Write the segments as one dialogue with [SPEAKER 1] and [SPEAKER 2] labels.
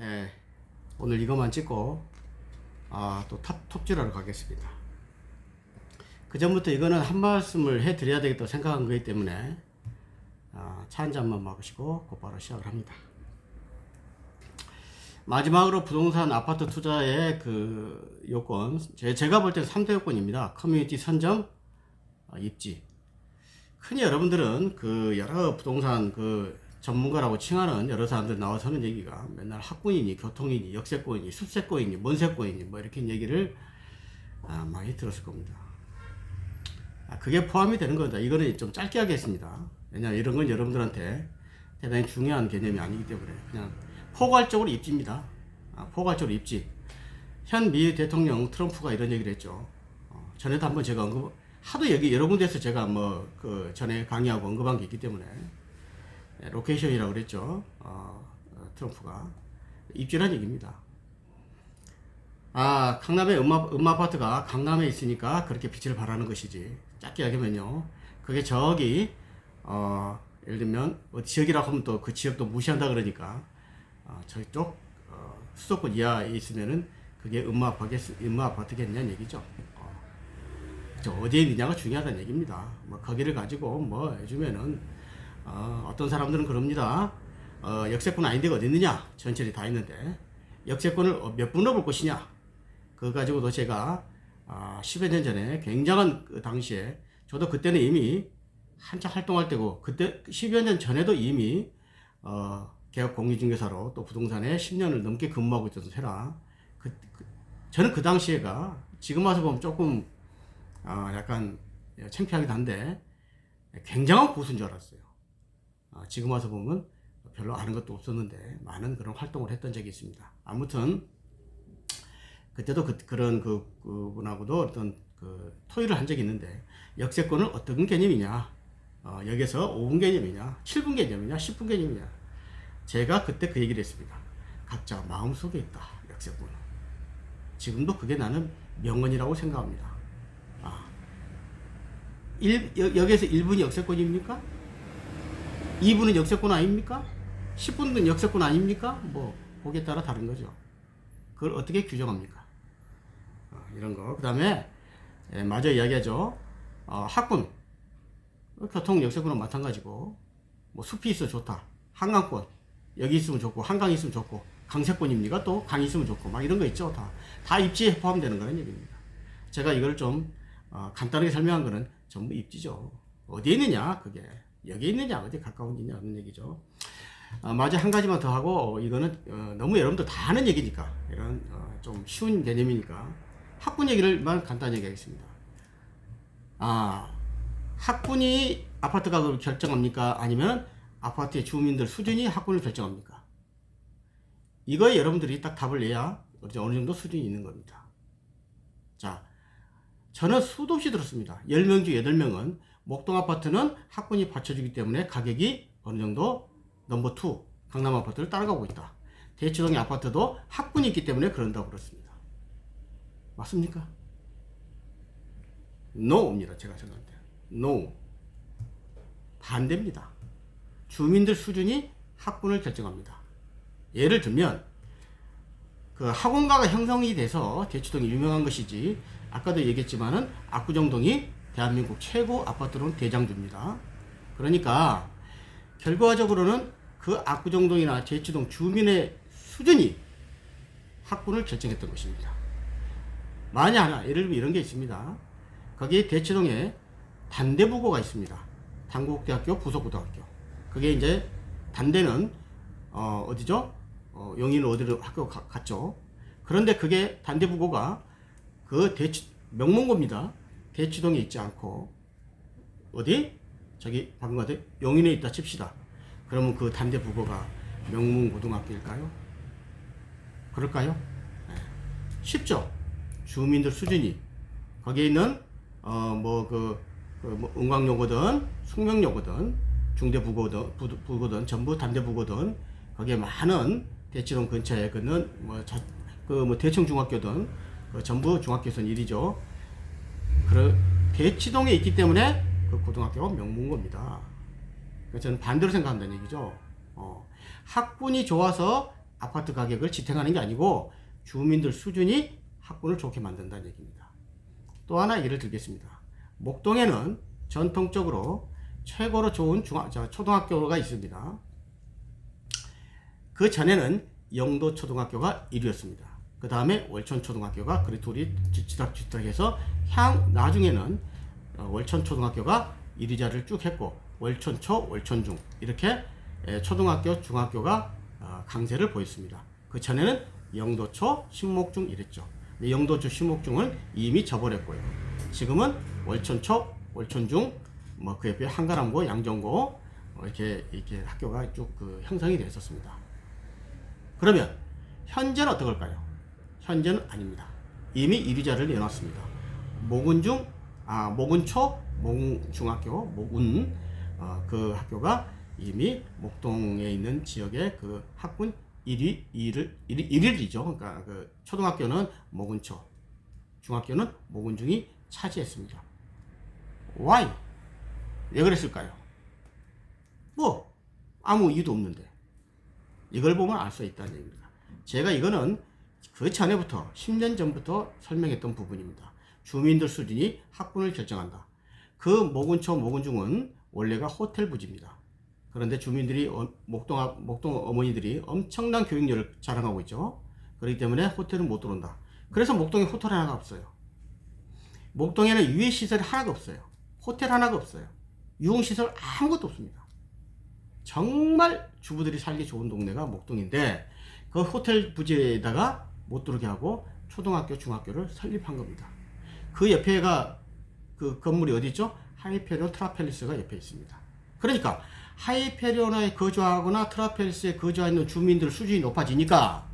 [SPEAKER 1] 예, 오늘 이것만 찍고 아, 또 탑, 톱질하러 가겠습니다. 그 전부터 이거는 한 말씀을 해드려야 되겠다 생각한 거기 때문에 아, 차 한 잔만 마시고 곧바로 시작을 합니다. 마지막으로 부동산 아파트 투자의 그 요건 제, 제가 볼 때는 3대 요건입니다. 커뮤니티 선점, 아, 입지. 흔히 여러분들은 그 여러 부동산 그 전문가라고 칭하는 여러 사람들 나와서 하는 얘기가 맨날 학군이니 교통이니 역세권이니 숲세권이니 뭔세권이니 뭐 이렇게 얘기를 아, 많이 들었을 겁니다. 아, 그게 포함이 되는 겁니다. 이거는 좀 짧게 하겠습니다. 왜냐하면 이런 건 여러분들한테 대단히 중요한 개념이 아니기 때문에 그냥 포괄적으로 입지입니다. 아, 포괄적으로 입지. 현 미 대통령 트럼프가 이런 얘기를 했죠. 어, 전에도 한번 제가 언급, 하도 여기 여러 군데서 제가 뭐 그 전에 강의하고 언급한 게 있기 때문에 예, 로케이션이라고 그랬죠. 어, 어, 트럼프가 입지란 얘기입니다. 아, 강남의 음마, 음마 아파트가 강남에 있으니까 그렇게 빛을 발하는 것이지. 짧게 얘기하면요. 그게 저기, 어, 예를 들면, 어, 지역이라고 하면 또 그 지역도 무시한다 그러니까, 어, 저쪽, 어, 수도권 이하에 있으면은 그게 음마 아파트, 음마 아파트겠냐는 얘기죠. 어, 저 어디에 있느냐가 중요하다는 얘기입니다. 뭐, 거기를 가지고 뭐 해주면은, 어, 어떤 사람들은 그럽니다. 어, 역세권 아닌 데가 어디 있느냐? 전철이 다 있는데. 역세권을 어, 몇분 넣을 것이냐? 그거 가지고도 제가 아, 10여 년 전에 굉장한 그 당시에 저도 그때는 이미 한참 활동할 때고 그때 10여 년 전에도 이미 어, 개업 공인중개사로 또 부동산에 10년을 넘게 근무하고 있던 세라 그, 그, 저는 그 당시에가 지금 와서 보면 조금 아, 약간 창피하기도 한데 굉장한 고수인 줄 알았어요. 아, 지금 와서 보면 별로 아는 것도 없었는데 많은 그런 활동을 했던 적이 있습니다. 아무튼 그때도 그, 그런 그, 그분하고도 어떤 그 토의를 한 적이 있는데 역세권은 어떤 개념이냐? 어, 여기서 5분 개념이냐? 7분 개념이냐? 10분 개념이냐? 제가 그때 그 얘기를 했습니다. 각자 마음속에 있다 역세권은 지금도 그게 나는 명언이라고 생각합니다. 아, 일, 여, 여기에서 1분이 역세권입니까? 2분은 역세권 아닙니까? 10분은 역세권 아닙니까? 뭐 거기에 따라 다른 거죠 그걸 어떻게 규정합니까? 어, 이런 거. 그 다음에, 예, 마저 이야기하죠. 어, 학군. 교통 역세권은 마찬가지고, 뭐 숲이 있어 좋다. 한강권. 여기 있으면 좋고, 한강 있으면 좋고, 강세권입니까? 또 강이 있으면 좋고, 막 이런 거 있죠. 다. 다 입지에 포함되는 거는 얘기입니다. 제가 이걸 좀, 어, 간단하게 설명한 거는 전부 입지죠. 어디에 있느냐, 그게. 여기 있느냐, 어디 가까운지냐, 하는 얘기죠. 아, 마저 한 가지만 더 하고 이거는 어, 너무 여러분들 다 아는 얘기니까 이런 어, 좀 쉬운 개념이니까 학군 얘기를만 간단히 얘기하겠습니다. 아 학군이 아파트 가격을 결정합니까? 아니면 아파트의 주민들 수준이 학군을 결정합니까? 이거에 여러분들이 딱 답을 내야 어느 정도 수준이 있는 겁니다. 자, 저는 수도 없이 들었습니다. 10명 중 8명은 목동 아파트는 학군이 받쳐주기 때문에 가격이 어느 정도 넘버 2 강남 아파트를 따라가고 있다. 대치동의 아파트도 학군이 있기 때문에 그런다고 그렇습니다. 맞습니까? No입니다. 제가 생각할 때. No. 반대입니다. 주민들 수준이 학군을 결정합니다. 예를 들면 그 학원가가 형성이 돼서 대치동이 유명한 것이지 아까도 얘기했지만은 압구정동이 대한민국 최고 아파트로는 대장주입니다. 그러니까 결과적으로는 그 압구정동이나 제치동 주민의 수준이 학군을 결정했던 것입니다. 만약 하나 예를 들면 이런 게 있습니다. 거기 대치동에 단대부고가 있습니다. 단국대학교 부속고등학교. 그게 이제 단대는 어, 어디죠? 어, 영희는 어디로 학교 가, 갔죠. 그런데 그게 단대부고가 그 대치 명문고입니다. 대치동에 있지 않고 어디? 저기 방금 같은 용인에 있다 칩시다. 그러면 그 단대 부고가 명문고등학교일까요? 그럴까요? 네. 쉽죠. 주민들 수준이 거기에 있는 어 뭐그 그 뭐 은광여고든 숙명여고든 중대부고든 부, 부고든 전부 단대부고든 거기에 많은 대치동 근처에 그는 뭐그뭐 대청중학교든 그 전부 중학교선 일이죠. 그 대치동에 있기 때문에 그 고등학교가 명문고입니다. 그러니까 저는 반대로 생각한다는 얘기죠. 어, 학군이 좋아서 아파트 가격을 지탱하는 게 아니고 주민들 수준이 학군을 좋게 만든다는 얘기입니다. 또 하나 예를 들겠습니다. 목동에는 전통적으로 최고로 좋은 중학, 저, 초등학교가 있습니다. 그 전에는 영도 초등학교가 1위였습니다. 그 다음에 월천 초등학교가 그리 둘이 지닥지닥해서 향 나중에는 어, 월천 초등학교가 1위 자리를 쭉 했고 월천초, 월천중 이렇게 에, 초등학교, 중학교가 어, 강세를 보였습니다. 그 전에는 영도초, 신목중 이랬죠. 영도초, 신목중은 이미 져버렸고요. 지금은 월천초, 월천중, 뭐 그 옆에 한가람고, 양정고 어, 이렇게 이렇게 학교가 쭉 그 형성이 됐었습니다. 그러면 현재는 어떨까요? 현재는 아닙니다. 이미 1위자를 내놨습니다. 모군중, 아 모군초, 모군중학교, 모군 어, 그 학교가 이미 목동에 있는 지역의 그 학군 1위, 2위를 1위, 1위이죠. 그러니까 그 초등학교는 모군초, 중학교는 모군중이 차지했습니다. Why? 왜 그랬을까요? 뭐 아무 이유도 없는데 이걸 보면 알 수 있다는 얘기입니다. 제가 이거는 그 전에부터 10년 전부터 설명했던 부분입니다. 주민들 수준이 학군을 결정한다. 그 모군초 모군중은 원래가 호텔 부지입니다. 그런데 주민들이 어, 목동 앞- 목동 어머니들이 엄청난 교육열을 자랑하고 있죠. 그렇기 때문에 호텔은 못 들어온다. 그래서 목동에 호텔 하나가 없어요. 목동에는 유해 시설이 하나가 없어요. 호텔 하나가 없어요. 유흥 시설 아무것도 없습니다. 정말 주부들이 살기 좋은 동네가 목동인데 그 호텔 부지에다가 못 들어오게 하고 초등학교, 중학교를 설립한 겁니다. 그 옆에가 그 건물이 어디 있죠? 하이페리온 트라펠리스가 옆에 있습니다. 그러니까 하이페리온에 거주하거나 트라펠리스에 거주하는 주민들 수준이 높아지니까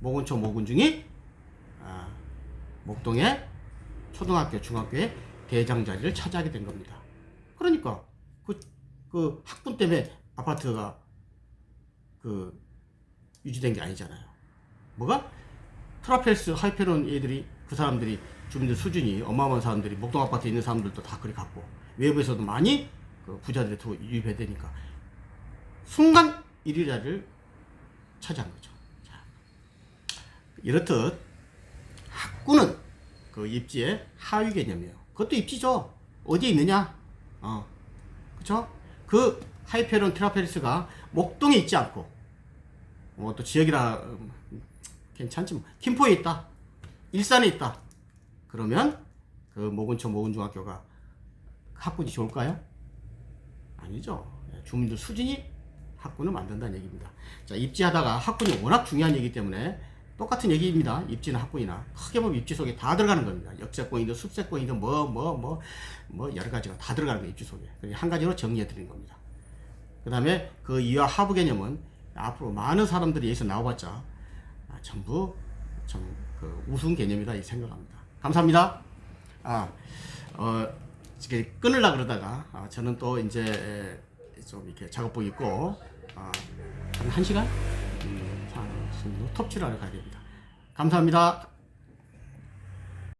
[SPEAKER 1] 모군초 모군중이 아, 목동의 초등학교, 중학교의 대장 자리를 차지하게 된 겁니다. 그러니까 그, 그 학군 때문에 아파트가 그 유지된 게 아니잖아요. 뭐가? 트라펠스 하이페론 애들이 그 사람들이 주민들 수준이 어마어마한 사람들이 목동 아파트에 있는 사람들도 다 그리 갖고 외부에서도 많이 그 부자들이 또 유입해 되니까 순간 1위 자리를 차지한 거죠. 자, 이렇듯 학구는 그 입지의 하위 개념이에요. 그것도 입지죠. 어디에 있느냐? 어, 그쵸? 그 하이페론 트라페리스가 목동에 있지 않고 뭐또 지역이라 음, 괜찮지 뭐. 김포에 있다. 일산에 있다. 그러면 그 모군초 모군중학교가 학군이 좋을까요? 아니죠. 예, 주민들 수준이 학군을 만든다는 얘기입니다. 자 입지하다가 학군이 워낙 중요한 얘기기 때문에 똑같은 얘기입니다. 입지나 학군이나. 크게 보면 입지 속에 다 들어가는 겁니다. 역세권이든 숲세권이든 뭐 뭐 뭐 뭐 여러 가지가 다 들어가는 거예요 입지 속에. 한 가지로 정리해 드리는 겁니다. 그 다음에 그 이와 하부 개념은 앞으로 많은 사람들이 여기서 나와봤자 아, 전부 좀 그 우스운 개념이다 이 생각합니다. 감사합니다. 아, 어, 이렇게 끊으려 그러다가 아, 저는 또 이제 에, 좀 이렇게 작업복 입고 아, 한 1시간? 음, 한, 톱칠하러 가야 됩니다. 감사합니다.